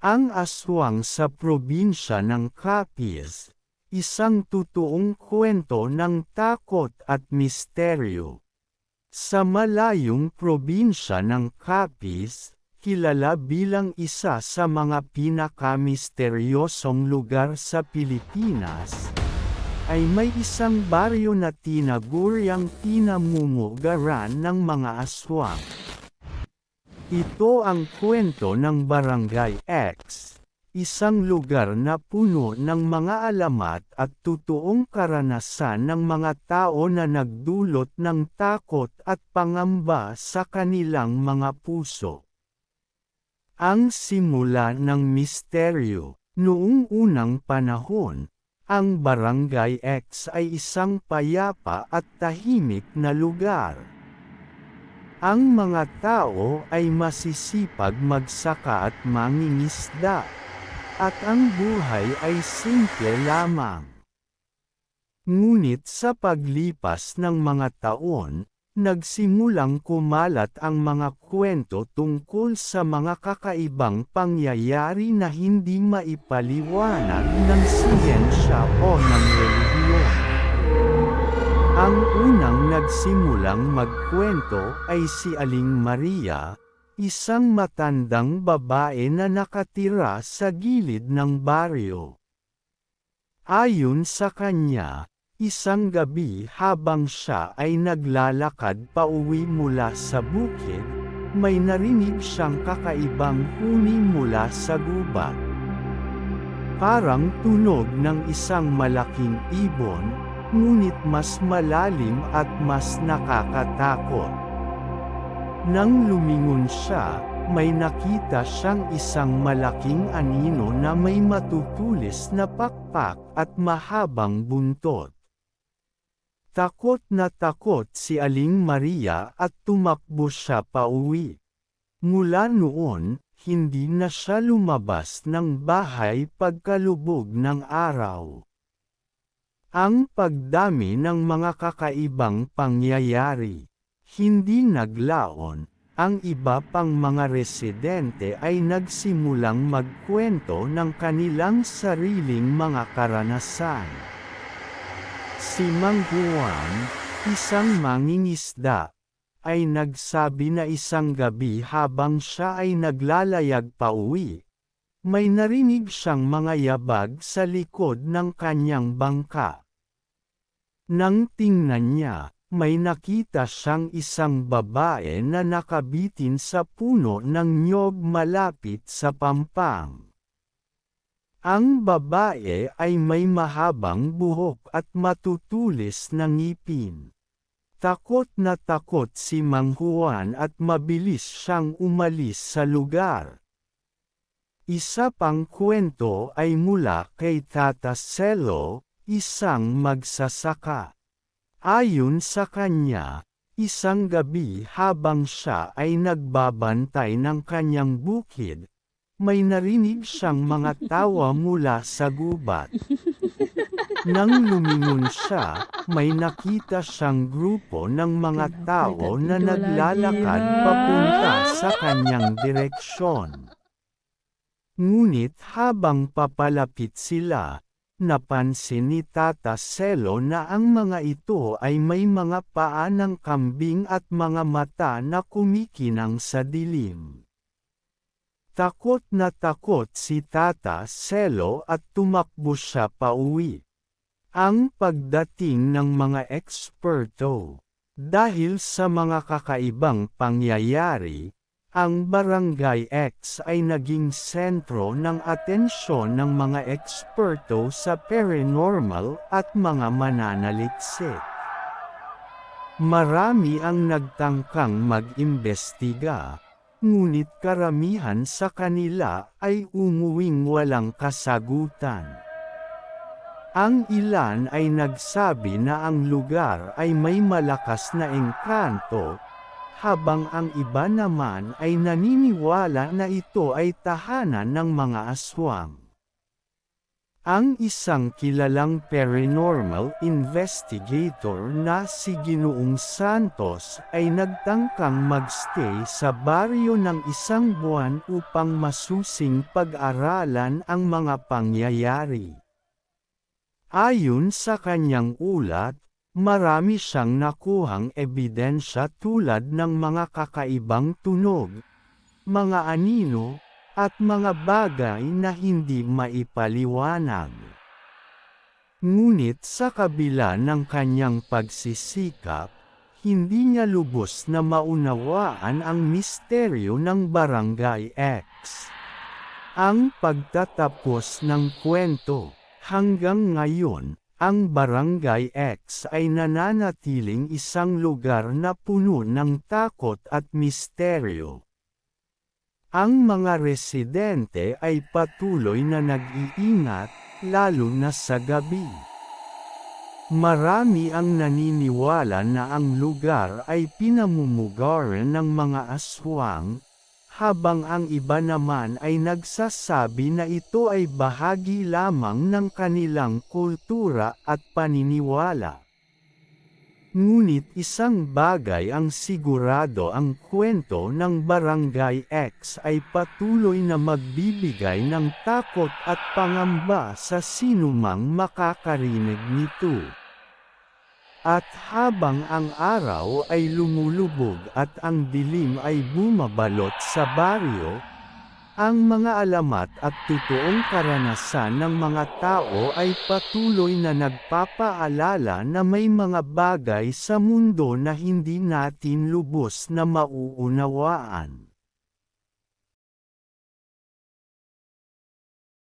Ang aswang sa probinsya ng Capiz, isang totoong kwento ng takot at misteryo. Sa malayong probinsya ng Capiz, kilala bilang isa sa mga pinakamisteryosong lugar sa Pilipinas, ay may isang baryo na tinaguryang pinamumugaran ng mga aswang. Ito ang kwento ng Barangay X, isang lugar na puno ng mga alamat at totoong karanasan ng mga tao na nagdulot ng takot at pangamba sa kanilang mga puso. Ang simula ng misteryo, noong unang panahon, ang Barangay X ay isang payapa at tahimik na lugar. Ang mga tao ay masisipag magsaka at mangingisda. At ang buhay ay simple lamang. Ngunit sa paglipas ng mga taon, nagsimulang kumalat ang mga kwento tungkol sa mga kakaibang pangyayari na hindi maipaliwanag ng siyensya o ng relihiyon. Ang unang nagsimulang magkwento ay si Aling Maria, isang matandang babae na nakatira sa gilid ng baryo. Ayon sa kanya, isang gabi habang siya ay naglalakad pauwi mula sa bukid, may narinig siyang kakaibang huni mula sa gubat. Parang tunog ng isang malaking ibon, ngunit mas malalim at mas nakakatakot. Nang lumingon siya, may nakita siyang isang malaking anino na may matutulis na pakpak at mahabang buntot. Takot na takot si Aling Maria at tumakbo siya pa uwi. Mula noon, hindi na siya lumabas ng bahay pagkalubog ng araw. Ang pagdami ng mga kakaibang pangyayari. Hindi naglaon, ang iba pang mga residente ay nagsimulang magkwento ng kanilang sariling mga karanasan. Si Mang Juan, isang mangingisda, ay nagsabi na isang gabi habang siya ay naglalayag pa uwi, may narinig siyang mga yabag sa likod ng kanyang bangka. Nang tingnan niya, may nakita siyang isang babae na nakabitin sa puno ng nyog malapit sa pampang. Ang babae ay may mahabang buhok at matutulis na ngipin. Takot na takot si Mang Juan at mabilis siyang umalis sa lugar. Isa pang kwento ay mula kay Tata Celo, isang magsasaka. Ayon sa kanya, isang gabi habang siya ay nagbabantay ng kanyang bukid, may narinig siyang mga tawa mula sa gubat. Nang lumingon siya, may nakita siyang grupo ng mga tao na naglalakad papunta sa kanyang direksyon. Ngunit habang papalapit sila, napansin ni Tata Selo na ang mga ito ay may mga paa ng kambing at mga mata na kumikinang sa dilim. Takot na takot si Tata Selo at tumakbo siya pauwi. Ang pagdating ng mga eksperto, dahil sa mga kakaibang pangyayari, ang Barangay X ay naging sentro ng atensyon ng mga eksperto sa paranormal at mga mananaliksik. Marami ang nagtangkang mag-imbestiga, ngunit karamihan sa kanila ay umuwing walang kasagutan. Ang ilan ay nagsabi na ang lugar ay may malakas na engkanto, habang ang iba naman ay naniniwala na ito ay tahanan ng mga aswang. Ang isang kilalang paranormal investigator na si Ginoong Santos ay nagtangkang magstay sa baryo ng isang buwan upang masusing pag-aralan ang mga pangyayari. Ayon sa kanyang ulat, marami siyang nakuhang ebidensya tulad ng mga kakaibang tunog, mga anino, at mga bagay na hindi maipaliwanag. Ngunit sa kabila ng kanyang pagsisikap, hindi niya lubos na maunawaan ang misteryo ng Barangay X. Ang pagtatapos ng kwento, hanggang ngayon, ang Barangay X ay nananatiling isang lugar na puno ng takot at misteryo. Ang mga residente ay patuloy na nag-iingat, lalo na sa gabi. Marami ang naniniwala na ang lugar ay pinamumugaran ng mga aswang, habang ang iba naman ay nagsasabi na ito ay bahagi lamang ng kanilang kultura at paniniwala. Ngunit isang bagay ang sigurado ang kwento ng Barangay X ay patuloy na magbibigay ng takot at pangamba sa sinumang makakarinig nito. At habang ang araw ay lumulubog at ang dilim ay bumabalot sa baryo, ang mga alamat at totoong karanasan ng mga tao ay patuloy na nagpapaalala na may mga bagay sa mundo na hindi natin lubos na mauunawaan.